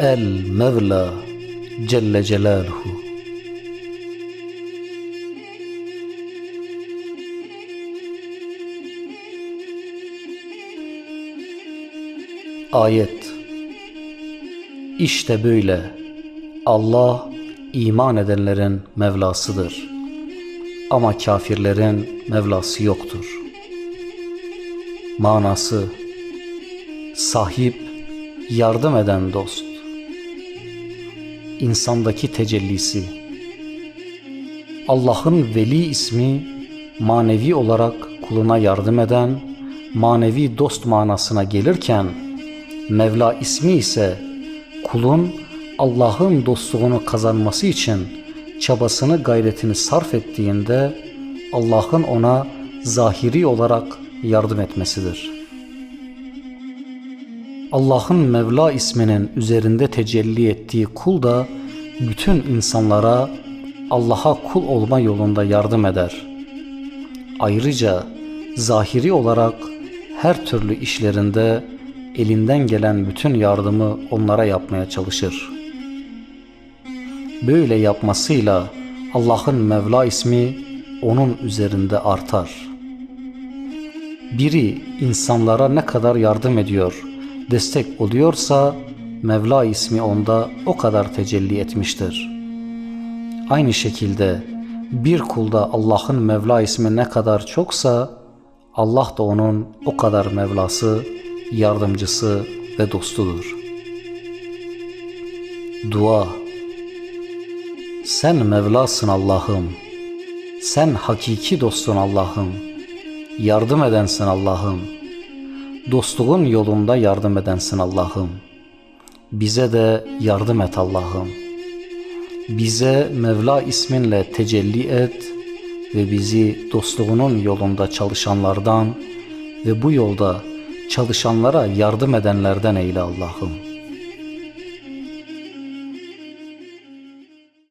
El Mevla Celle Celaluhu Ayet İşte böyle Allah iman edenlerin Mevlasıdır. Ama kafirlerin Mevlası yoktur. Manası Sahip, yardım eden dost. İnsandaki tecellisi. Allah'ın veli ismi manevi olarak kuluna yardım eden, manevi dost manasına gelirken, Mevla ismi ise kulun Allah'ın dostluğunu kazanması için çabasını gayretini sarf ettiğinde Allah'ın ona zahiri olarak yardım etmesidir. Allah'ın Mevla isminin üzerinde tecelli ettiği kul da bütün insanlara Allah'a kul olma yolunda yardım eder. Ayrıca zahiri olarak her türlü işlerinde elinden gelen bütün yardımı onlara yapmaya çalışır. Böyle yapmasıyla Allah'ın Mevla ismi onun üzerinde artar. Biri insanlara ne kadar yardım ediyor, destek oluyorsa Mevla ismi onda o kadar tecelli etmiştir. Aynı şekilde bir kulda Allah'ın Mevla ismi ne kadar çoksa Allah da onun o kadar Mevlası, yardımcısı ve dostudur. Dua Sen Mevlasın Allah'ım. Sen hakiki dostun Allah'ım. Yardım edensin Allah'ım. Dostluğun yolunda yardım edensin Allah'ım. Bize de yardım et Allah'ım. Bize Mevla isminle tecelli et ve bizi dostluğunun yolunda çalışanlardan ve bu yolda çalışanlara yardım edenlerden eyle Allah'ım.